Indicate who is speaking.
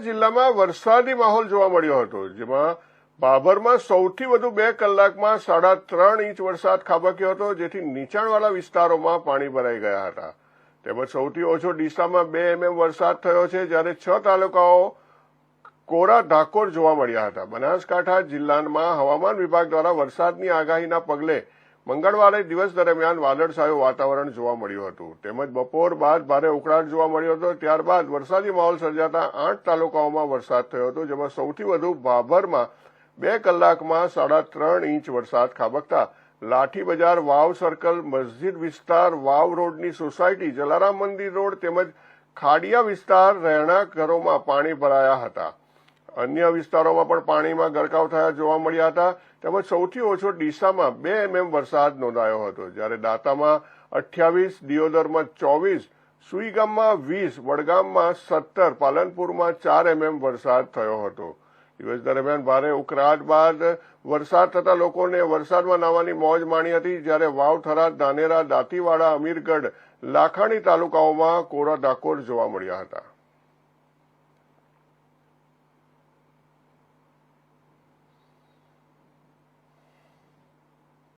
Speaker 1: જિલ્લામાં વરસાદી માહોલ જોવા મળ્યો હતો, જેમાં બાભરમાં સૌથી વધુ બે કલાકમાં સાડા ત્રણ ઇંચ વરસાદ ખાબક્યો હતો, જેથી નીચાણવાળા વિસ્તારોમાં પાણી ભરાઈ ગયા હતા. તેમજ સૌથી ઓછો ડીસામાં બે એમએમ વરસાદ થયો છે, જ્યારે છ તાલુકાઓ કોરા ધાકોર જોવા મળ્યા હતા. બનાસકાંઠા જિલ્લામાં હવામાન વિભાગ દ્વારા વરસાદની આગાહીના પગલે મંગળવારે દિવસ દરમિયાન વાદળછાયું વાતાવરણ જોવા મળ્યું હતું. તેમજ બપોર બાદ ભારે ઉકળાટ જોવા મળ્યો હતો. ત્યારબાદ વરસાદી માહોલ સર્જાતા આઠ તાલુકાઓમાં વરસાદ થયો હતો, જેમાં સૌથી વધુ ભાભરમાં બે કલાકમાં સાડા ત્રણ ઇંચ વરસાદ ખાબકતા. લાઠી બજાર વાવ સર્કલ, મસ્જિદ વિસ્તાર, વાવ રોડની સોસાયટી, જલારામ મંદિર રોડ તેમજ ખાડિયા વિસ્તાર, રહેણાંક ઘરોમાં પાણી ભરાયા હતા. અન્ય વિસ્તારોમાં પણ પાણીમાં ગરકાવ થયા જોવા મળ્યા હતા. તેમજ સૌથી ઓછો ડીસામાં બે એમએમ વરસાદ નોંધાયો હતો. જ્યારે દાંતામાં અઠ્યાવીસ, દિયોદરમાં ચોવીસ, સુઈગામમાં વીસ, વડગામમાં સત્તર, પાલનપુરમાં ચાર એમએમ વરસાદ થયો હતો. દિવસ દરમિયાન ભારે ઉકળાટ બાદ વરસાદ થતા લોકોને વરસાદમાં નાવાની મોજ માણી હતી. જ્યારે વાવ, થરાદ, ધાનેરા, દાંતીવાડા, અમીરગઢ, લાખાણી તાલુકાઓમાં કોરા ડાકોર જોવા મળ્યા હતા.